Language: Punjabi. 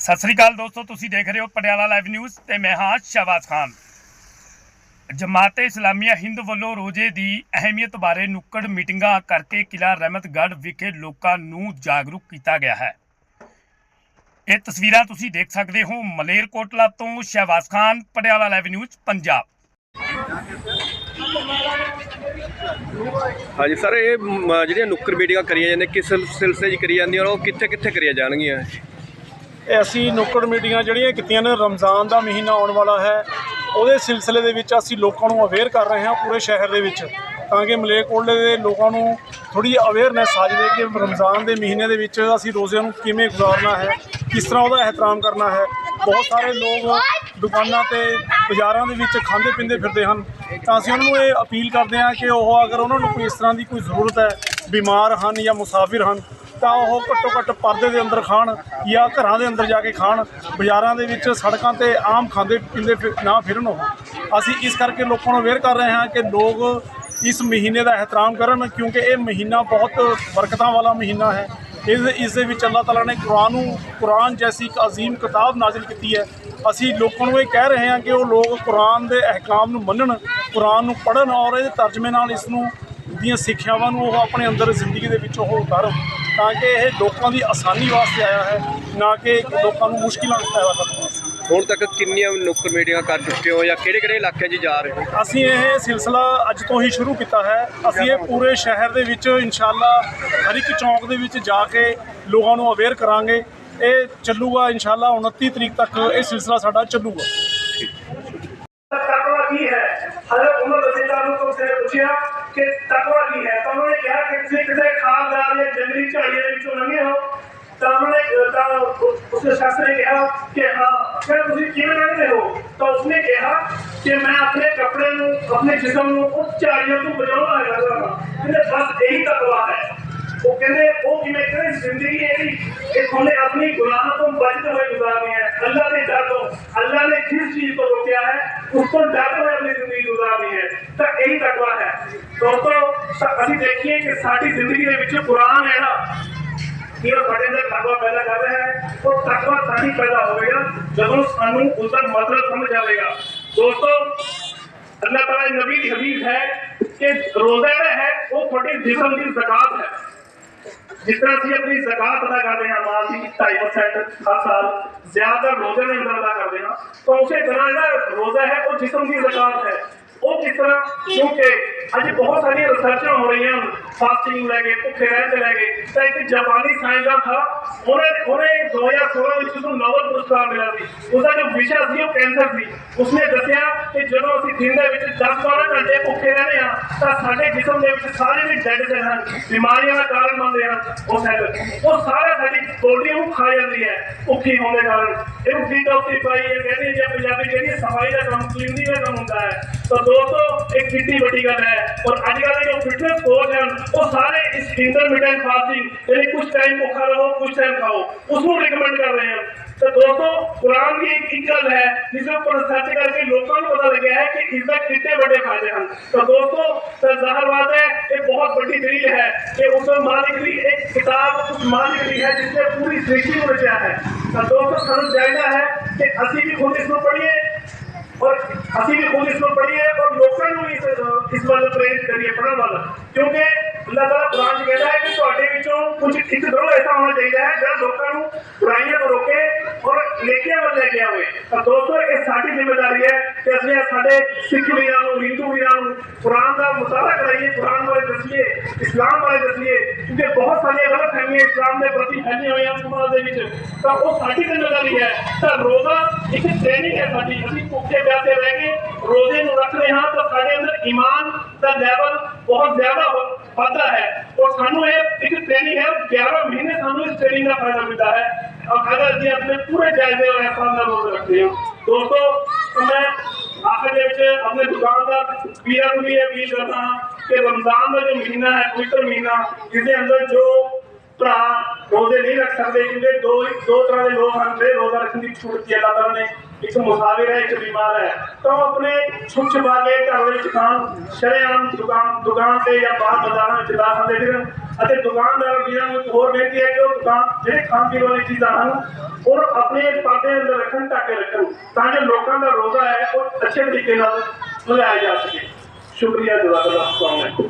ਸਤਿ ਸ੍ਰੀ ਅਕਾਲ ਦੋਸਤੋ, ਤੁਸੀਂ ਦੇਖ ਰਹੇ ਹੋ ਪਟਿਆਲਾ ਲਾਈਵ ਨਿਊਜ਼ ਤੇ ਮੈਂ ਹਾਂ ਸ਼ਹਬਾਜ਼ ਖਾਨ। ਜਮਾਤ ਇਸਲਾਮੀਆ ਹਿੰਦ ਵੱਲੋਂ ਰੋਜ਼ੇ ਦੀ ਅਹਿਮੀਅਤ ਬਾਰੇ ਨੁੱਕੜ ਮੀਟਿੰਗਾਂ ਕਰਕੇ ਕਿਲਾ ਰਹਿਮਤਗੜ੍ਹ ਵਿਖੇ ਲੋਕਾਂ ਨੂੰ ਜਾਗਰੂਕ ਕੀਤਾ ਗਿਆ ਹੈ। ਇਹ ਤਸਵੀਰਾਂ ਤੁਸੀਂ ਦੇਖ ਸਕਦੇ ਹੋ ਮਲੇਰਕੋਟਲਾ ਤੋਂ ਸ਼ਹਬਾਜ਼ ਖਾਨ ਪਟਿਆਲਾ ਲਾਈਵ ਨਿਊਜ਼ ਪੰਜਾਬ। ਹਾਂਜੀ ਸਰ ਇਹ ਮ, ਜਿਹੜੀਆਂ ਨੁੱਕਰ ਮੀਟਿੰਗਾਂ ਕਰੀਆਂ ਜਾਂਦੀਆਂ ਕਿਸ ਸਿਲ- ਸਿਲਸਿਲੇ 'ਚ ਕਰੀਆਂ ਜਾਂਦੀਆਂ ਔਰ ਉਹ ਕਿੱਥੇ ਕਿੱਥੇ ਕਰੀਆਂ ਜਾਣਗੀਆਂ? ਇਹ ਅਸੀਂ ਨੁੱਕੜ ਮੀਟਿੰਗਾਂ ਜਿਹੜੀਆਂ ਕੀਤੀਆਂ ਨੇ ਰਮਜ਼ਾਨ ਦਾ ਮਹੀਨਾ ਆਉਣ ਵਾਲਾ ਹੈ ਉਹਦੇ ਸਿਲਸਿਲੇ ਦੇ ਵਿੱਚ ਅਸੀਂ ਲੋਕਾਂ ਨੂੰ ਅਵੇਅਰ ਕਰ ਰਹੇ ਹਾਂ ਪੂਰੇ ਸ਼ਹਿਰ ਦੇ ਵਿੱਚ। ਤਾਂ ਕਿ ਮਲੇਰਕੋਟਲੇ ਦੇ ਲੋਕਾਂ ਨੂੰ ਥੋੜੀ ਅਵੇਅਰਨੈਸ ਆ ਜਾਵੇ ਕਿ ਰਮਜ਼ਾਨ ਦੇ ਮਹੀਨੇ ਦੇ ਵਿੱਚ ਅਸੀਂ ਰੋਜ਼ਿਆਂ ਨੂੰ ਕਿਵੇਂ ਗੁਜ਼ਾਰਨਾ ਹੈ, ਕਿਸ ਤਰ੍ਹਾਂ ਉਹਦਾ ਇਹਤਰਾਮ ਕਰਨਾ ਹੈ। ਬਹੁਤ ਸਾਰੇ ਲੋਕ ਦੁਕਾਨਾਂ ਤੇ ਬਾਜ਼ਾਰਾਂ ਦੇ ਵਿੱਚ ਖਾਂਦੇ ਪੀਂਦੇ ਫਿਰਦੇ ਹਨ। ਤਾਂ ਅਸੀਂ ਉਹਨਾਂ ਨੂੰ ਇਹ ਅਪੀਲ ਕਰਦੇ ਹਾਂ ਕਿ ਉਹ ਅਗਰ ਉਹਨਾਂ ਨੂੰ ਕੋਈ ਇਸ ਤਰ੍ਹਾਂ ਦੀ ਕੋਈ ਜ਼ਰੂਰਤ ਹੈ, ਬਿਮਾਰ ਹਨ ਜਾਂ ਮੁਸਾਫਿਰ ਹਨ, ਤਾਂ ਉਹ ਘੱਟੋ ਘੱਟ ਪਰਦੇ ਦੇ ਅੰਦਰ ਖਾਣ ਜਾਂ ਘਰਾਂ ਦੇ ਅੰਦਰ ਜਾ ਕੇ ਖਾਣ। ਬਾਜ਼ਾਰਾਂ ਦੇ ਵਿੱਚ ਸੜਕਾਂ ਤੇ ਆਮ ਖਾਂਦੇ ਪੀਂਦੇ ਫਿਰ- ਨਾ ਫਿਰਨ ਉਹ। ਅਸੀਂ ਇਸ ਕਰਕੇ ਲੋਕਾਂ ਨੂੰ ਅਵੇਅਰ ਕਰ ਰਹੇ ਹਾਂ ਕਿ ਲੋਕ ਇਸ ਮਹੀਨੇ ਦਾ ਇਹਤਰਾਮ ਕਰਨ, ਕਿਉਂਕਿ ਇਹ ਮਹੀਨਾ ਬਹੁਤ ਬਰਕਤਾਂ ਵਾਲਾ ਮਹੀਨਾ ਹੈ। ਇਸ ਇਸ ਦੇ ਵਿੱਚ ਅੱਲਾਹ ਤਾਲਾ ਨੇ ਕੁਰਾਨ ਨੂੰ, ਕੁਰਾਨ ਜੈਸੀ ਇੱਕ ਅਜ਼ੀਮ ਕਿਤਾਬ ਨਾਜ਼ਿਲ ਕੀਤੀ ਹੈ। ਅਸੀਂ ਲੋਕਾਂ ਨੂੰ ਇਹ ਕਹਿ ਰਹੇ ਹਾਂ ਕਿ ਉਹ ਲੋਕ ਕੁਰਾਨ ਦੇ ਅਹਿਕਾਮ ਨੂੰ ਮੰਨਣ, ਕੁਰਾਨ ਨੂੰ ਪੜ੍ਹਨ ਔਰ ਇਹਦੇ ਤਰਜਮੇ ਨਾਲ ਇਸ ਨੂੰ, ਦੀਆਂ ਸਿੱਖਿਆਵਾਂ ਨੂੰ ਉਹ ਆਪਣੇ ਅੰਦਰ ਜ਼ਿੰਦਗੀ ਦੇ ਵਿੱਚ ਉਹ ਉਤਾਰਨ ਤਾਂ ਕਿ ਇਹ ਲੋਕਾਂ ਦੀ ਆਸਾਨੀ ਵਾਸਤੇ ਆਇਆ ਹੈ, ਨਾ ਕਿ ਲੋਕਾਂ ਨੂੰ ਮੁਸ਼ਕਿਲਾਂ ਪੈਦਾ ਕਰਨ ਵਾਸਤੇ। ਹੁਣ ਤੱਕ ਕਿੰਨੀਆਂ ਨੁੱਕਰ ਮੀਟਿੰਗਾਂ ਕਰ ਚੁੱਕੇ ਹੋ ਜਾਂ ਕਿਹੜੇ ਕਿਹੜੇ ਇਲਾਕੇ 'ਚ ਜਾ ਰਹੇ ਹੋ? ਅਸੀਂ ਇਹ ਸਿਲਸਿਲਾ ਅੱਜ ਤੋਂ ਹੀ ਸ਼ੁਰੂ ਕੀਤਾ ਹੈ। ਅਸੀਂ ਇਹ ਪੂਰੇ ਸ਼ਹਿਰ ਦੇ ਵਿੱਚ ਇਨਸ਼ਾਅੱਲਾ ਹਰ ਇੱਕ ਚੌਂਕ ਦੇ ਵਿੱਚ ਜਾ ਕੇ ਲੋਕਾਂ ਨੂੰ ਅਵੇਅਰ ਕਰਾਂਗੇ। ਇਹ ਚੱਲੂਗਾ ਇਨਸ਼ਾਅੱਲਾ 29 ਤਰੀਕ ਤੱਕ ਇਹ ਸਿਲਸਿਲਾ ਸਾਡਾ ਚੱਲੂਗਾ। ਕਿ ਤਕਵਾ ਕੀ ਹੈ? ਤਾਂ ਉਹਨੇ ਕਿਹਾ ਕਿ ਤੁਸੀਂ ਕਿਸੇ ਖਾਨਦਾਨ ਜਾਂ ਜੰਗਲੀ ਝਾੜੀਆਂ ਵਿੱਚੋਂ ਲੰਘੇ ਹੋ। ਤਾਂ ਉਹਨੇ ਤਾਂ ਉਸਨੇ ਸ਼ਖਸ ਨੇ ਕਿਹਾ ਕਿ ਹਾਂ ਫਿਰ ਤੁਸੀਂ ਕਿਵੇਂ ਲੰਘਦੇ ਹੋ ਤਾਂ ਉਸਨੇ ਕਿਹਾ ਕਿ ਮੈਂ ਆਪਣੇ ਕੱਪੜੇ ਨੂੰ ਆਪਣੇ ਜਿਸਮ ਨੂੰ ਉਸ ਝਾੜੀਆਂ ਤੋਂ ਬਚਾਉਣਾ ਹੈ ਕਹਿੰਦੇ ਬਸ ਇਹੀ ਤਕਵਾ ਹੈ ਉਹ ਕਹਿੰਦੇ ਉਹ ਕਿਵੇਂ ਕਰੇ ਜ਼ਿੰਦਗੀ ਇਹਦੀ ਇਹ ਤੁਹਾਨੂੰ ਆਪਣੀ ਗੁਨਾਹਾਂ ਤੋਂ ਬਚਦੇ ਹੋਏ ਗੁਜ਼ਾਰਨੀ ਹੈ ਅੱਲਾ ਦੇ ਡਰ ਤੋਂ ਅੱਲਾ ਨੇ ਜਿਸ ਚੀਜ਼ ਤੋਂ ਰੋਕਿਆ ਹੈ ਉਸ ਤੋਂ ਡਰਦੇ ਹੋਏ ਆਪਣੀ ਜ਼ਿੰਦਗੀ ਗੁਜ਼ਾਰਨੀ ਹੈ ਤਾਂ ਇਹੀ ਤਕਵਾ ਹੈ ਦੋਸਤੋ ਸ- ਅਸੀਂ ਦੇਖੀਏ ਕਿ ਸਾਡੀ ਜ਼ਿੰਦਗੀ ਦੇ ਵਿੱਚ ਕੁਰਾਨ ਹੈ ਨਾ ਕਿ ਉਹ ਸਾਡੇ ਅੰਦਰ ਤਕਵਾ ਪੈਦਾ ਕਰ ਰਿਹਾ ਹੈ ਉਹ ਤਕਵਾ ਸਾਡੀ ਪੈਦਾ ਹੋਵੇਗਾ ਜਦੋਂ ਸਾਨੂੰ ਉਸ ਦਾ ਮਤਲਬ ਸਮਝ ਆਵੇਗਾ ਦੋਸਤੋ ਅੱਲਾਹ ਤਾਲਾ ਦੀ ਨਬੀ ਦੀ ਹਦੀਸ ਹੈ ਕਿ ਰੋਜ਼ਾ ਜਿਹੜਾ ਹੈ ਉਹ ਤੁਹਾਡੇ ਜਿਸਮ ਦੀ ਜ਼ਕਾਤ ਹੈ ਜਿਸ ਤਰ੍ਹਾਂ ਅਸੀਂ ਆਪਣੀ ਜ਼ਕਾਤ ਅਦਾ ਕਰਦੇ ਹਾਂ ਮਾਲ ਦੀ 2.5% ਹਰ ਸਾਲ ਜ਼ਿਆਦਾ ਰੋਜ਼ੇ ਦੇ ਅੰਦਰ ਅਦਾ ਕਰਦੇ ਹਾਂ ਤਾਂ ਉਸੇ ਤਰ੍ਹਾਂ ਜਿਹੜਾ ਰੋਜ਼ਾ ਹੈ ਉਹ ਜਿਸਮ ਦੀ ਜ਼ਕਾਤ ਹੈ ਉਹ ਕਿਸ ਤਰ੍ਹਾਂ ਕਿਉਂਕਿ ਅੱਜ ਬਹੁਤ ਸਾਰੀਆਂ ਰਿਸਰਚਾਂ ਹੋ ਰਹੀਆਂ ਹਨ ਫਾਸਟਿੰਗ ਲੈ ਕੇ ਭੁੱਖੇ ਰਹਿਣ ਤੇ ਲੈ ਕੇ ਤਾਂ ਇੱਕ ਜਾਪਾਨੀ ਸਾਇੰਸਦਾਨ ਥਾ ਉਹਨੇ ਉਹਨੇ 2016 ਵਿੱਚ ਉਸਨੂੰ ਨੋਬਲ ਪੁਰਸਕਾਰ ਮਿਲਿਆ ਸੀ ਉਹਦਾ ਜੋ ਵਿਸ਼ਾ ਸੀ ਉਹ ਕੈਂਸਰ ਸੀ ਉਸਨੇ ਦੱਸਿਆ ਕਿ ਜਦੋਂ ਅਸੀਂ ਦਿਨ ਦੇ ਵਿੱਚ 10-12 ਘੰਟੇ ਭੁੱਖੇ ਰਹਿੰਦੇ ਹਾਂ ਤਾਂ ਸਾਡੇ ਜਿਸਮ ਦੇ ਵਿੱਚ ਸਾਰੇ ਵੀ ਡੈਡ ਸੈੱਲ ਹਨ ਬਿਮਾਰੀਆਂ ਦਾ ਕਾਰਨ ਬਣਦੇ ਹਨ ਉਹ ਸੈੱਲ ਉਹ ਸਾਰੇ ਸਾਡੀ ਬੋਡੀ ਨੂੰ ਖਾ ਜਾਂਦੀ ਹੈ ਭੁੱਖੀ ਹੋਣ ਦੇ ਕਾਰਨ ਇਹਨੂੰ ਡੀਟੌਕਸੀਫਾਈ ਇਹ ਕਹਿੰਦੇ ਜਾਂ ਪੰਜਾਬੀ ਕਹਿੰਦੀ ਸਫ਼ਾਈ ਦਾ ਕੰਮ ਕਲੀਨਿੰਗ ਦਾ ਕੰਮ ਹੁੰਦਾ ਹੈ ਤਾਂ ਦੋਸਤੋ ਇੱਕ ਕਿੰਨੀ ਵੱਡੀ ਗੱਲ ਹੈ ਔਰ ਅੱਜ ਕੱਲ੍ਹ ਜੋ ਫਿਟਨੈਸ ਕੋਚ ਹਨ ਉਹ ਸਾਰੇ ਇਸ ਇੰਟਰਮੀਡੀਏਟ ਫਾਸਟਿੰਗ ਯਾਨੀ ਕੁਝ ਟਾਈਮ ਭੁੱਖਾ ਰਹੋ ਕੁਝ ਟਾਈਮ ਖਾਓ ਉਸ ਨੂੰ ਰਿਕਮੈਂਡ ਕਰ ਰਹੇ ਹਨ ਤਾਂ ਦੋਸਤੋ ਕੁਰਾਨ ਦੀ ਇੱਕ ਇੱਕ ਗੱਲ ਹੈ ਜਿਸ ਉੱਪਰ ਸਰਚ ਕਰਕੇ ਲੋਕਾਂ ਨੂੰ ਪਤਾ ਲੱਗਿਆ ਹੈ ਕਿ ਇਸ ਦਾ ਕਿੰਨੇ ਵੱਡੇ ਫਾਇਦੇ ਹਨ ਤਾਂ ਦੋਸਤੋ ਤਾਂ ਜ਼ਾਹਰ ਬਾਤ ਹੈ ਇਹ ਬਹੁਤ ਵੱਡੀ ਦਲੀਲ ਹੈ ਕਿ ਉਸ ਮਾਲਿਕ ਦੀ ਇੱਕ ਕਿਤਾਬ ਉਸ ਮਾਲਿਕ ਦੀ ਹੈ ਜਿਸ ਨੇ ਪੂਰੀ ਸ੍ਰਿਸ਼ਟੀ ਨੂੰ ਰਚਿਆ ਹੈ ਤਾਂ ਦੋਸਤੋ ਸਾਨੂੰ ਚਾਹੀਦਾ ਹੈ ਕਿ ਅਸੀਂ ਵੀ ਖੁਦ ਇਸ ਨੂੰ ਪੜ੍ਹੀਏ ਅਸੀਂ ਵੀ ਖੁਦ ਇਸ ਨੂੰ ਪੜ੍ਹੀਏ ਔਰ ਲੋਕਾਂ ਨੂੰ ਵੀ ਇਸ ਵੱਲ ਪ੍ਰੇਰਿਤ ਕਰੀਏ ਪੜ੍ਹਨ ਵੱਲ। ਕਿਉਂਕਿ ਅੱਲਾਹ ਤਾਲਾ ਕੁਰਾਨ 'ਚ ਕਹਿੰਦਾ ਹੈ ਕਿ ਤੁਹਾਡੇ ਵਿੱਚੋਂ ਕੁਝ ਇੱਕ ਗਰੋਹ ਐਸਾ ਹੋਣਾ ਚਾਹੀਦਾ ਹੈ, ਜਿਹੜਾ ਲੋਕਾਂ ਨੂੰ ਬੁਰਾਈਆਂ ਤੋਂ ਰੋਕੇ ਔਰ ਨੇਕੀਆਂ ਵੱਲ ਲੈ ਕੇ ਆਵੇ। ਤਾਂ ਦੋਸਤੋ, ਇਹ ਸਾਡੀ ਜ਼ਿੰਮੇਵਾਰੀ ਹੈ ਕਿ ਅਸੀਂ ਸਾਡੇ ਸਿੱਖ ਵੀਰਾਂ ਨੂੰ, ਹਿੰਦੂ ਵੀਰਾਂ ਨੂੰ ਕੁਰਾਨ ਦਾ ਮੁਤਾਲਾ ਕਰਾਈਏ, ਕੁਰਾਨ ਬਾਰੇ ਦੱਸੀਏ ਇਸਲਾਮ ਬਾਰੇ ਦੱਸੀਏ ਕਿਉਂਕਿ ਬਹੁਤ ਸਾਰੀਆਂ ਗਲਤ ਫਹਿਮੀਆਂ ਇਸਲਾਮ ਦੇ ਪ੍ਰਤੀ ਫੈਲੀਆਂ ਹੋਈਆਂ ਸਮਾਜ ਦੇ ਵਿੱਚ ਤਾਂ ਉਹ ਸਾਡੀ ਜ਼ਿੰਮੇਵਾਰੀ ਹੈ ਤਾਂ ਰੋਜ਼ਾ ਇੱਕ ਟ੍ਰੇਨਿੰਗ ਹੈ ਸਾਡੀ ਅਸੀਂ ਭੁੱਖੇ ਪਿਆਸੇ ਰਹਿ ਕੇ ਰੋਜ਼ੇ ਨੂੰ ਰੱਖ ਰਹੇ ਹਾਂ ਤਾਂ ਸਾਡੇ ਅੰਦਰ ਈਮਾਨ ਦਾ ਲੈਵਲ ਬਹੁਤ ਜ਼ਿਆਦਾ ਹੋ- ਵੱਧਦਾ ਹੈ ਔਰ ਸਾਨੂੰ ਇਹ ਇੱਕ ਟ੍ਰੇਨਿੰਗ ਹੈ 11 ਮਹੀਨੇ ਸਾਨੂੰ ਇਸ ਟ੍ਰੇਨਿੰਗ ਦਾ ਫਾਇਦਾ ਮਿਲਦਾ ਹੈ ਅਗਰ ਅਸੀਂ ਆਪਣੇ ਪੂਰੇ ਜਾਇਜ਼ੇ ਔਰ ਅਹਿਸਾਨ ਦਾ ਰੋਜ਼ ਰੱਖਦੇ ਹਾਂ ਦੋਸਤੋ ਤਾਂ ਮੈਂ ਆਖਰ ਦੇ ਵਿੱਚ ਆਪਣੇ ਦੁਕਾਨਦਾਰ ਵੀਰਾਂ ਵੀ ਇਹ ਅਪੀਲ ਕਰਦਾ ਹਾਂ ਰਮਜ਼ਾਨ ਦਾ ਜੋ ਮਹੀਨਾ ਹੈ, ਪਵਿੱਤਰ ਮਹੀਨਾ ਜਿਹਦੇ ਅੰਦਰ ਜੋ ਭਰਾ ਰੋਜ਼ੇ ਨਹੀਂ ਰੱਖ ਸਕਦੇ, ਕਿਉਂਕਿ ਦੋ ਦੋ ਤਰ੍ਹਾਂ ਦੇ ਲੋਕ ਹਨ, ਜਿਹੜੇ ਰੋਜ਼ਾ ਰੱਖਣ ਦੀ ਛੂਟ ਦਿੱਤੀ ਅੱਲਾਹ ਤਾਲਾ ਨੇ। ਇੱਕ ਮੁਸਾਫਿਰ ਹੈ, ਇੱਕ ਬਿਮਾਰ ਹੈ। ਤਾਂ ਉਹ ਆਪਣੇ ਛੁਪ ਛੁਪਾ ਘਰ ਵਿੱਚ ਖਾਣ, ਸ਼ਰੇਆਮ ਦੁਕਾਨ ਦੁਕਾਨ ਤੇ ਜਾਂ ਬਾਹਰ ਬਾਜ਼ਾਰਾਂ ਵਿੱਚ ਲਾ ਖਾਂਦੇ ਫਿਰਨ ਅਤੇ ਦੁਕਾਨਦਾਰ ਵੀਰਾਂ ਨੂੰ ਇੱਕ ਹੋਰ ਬੇਨਤੀ ਹੈ ਕਿ ਉਹ ਦੁਕਾਨ ਜਿਹੜੇ ਖਾਣ ਪੀਣ ਵਾਲੀ ਚੀਜ਼ਾਂ ਹਨ ਉਹ ਆਪਣੇ ਪਰਦੇ ਅੰਦਰ ਰੱਖਣ, ਢੱਕ ਕੇ ਰੱਖਣ, ਤਾਂ ਜੋ ਲੋਕਾਂ ਦਾ ਰੋਜ਼ਾ ਹੈ, ਉਹ ਅੱਛੇ ਤਰੀਕੇ ਨਾਲ ਮਨਾਇਆ ਜਾ ਸਕੇ। ਸ਼ੁਕਰੀਆ ਜਜ਼ਾਕ ਅੱਲਾਹ ਅਸਲਾਮ ਅਲੈਕੁਮ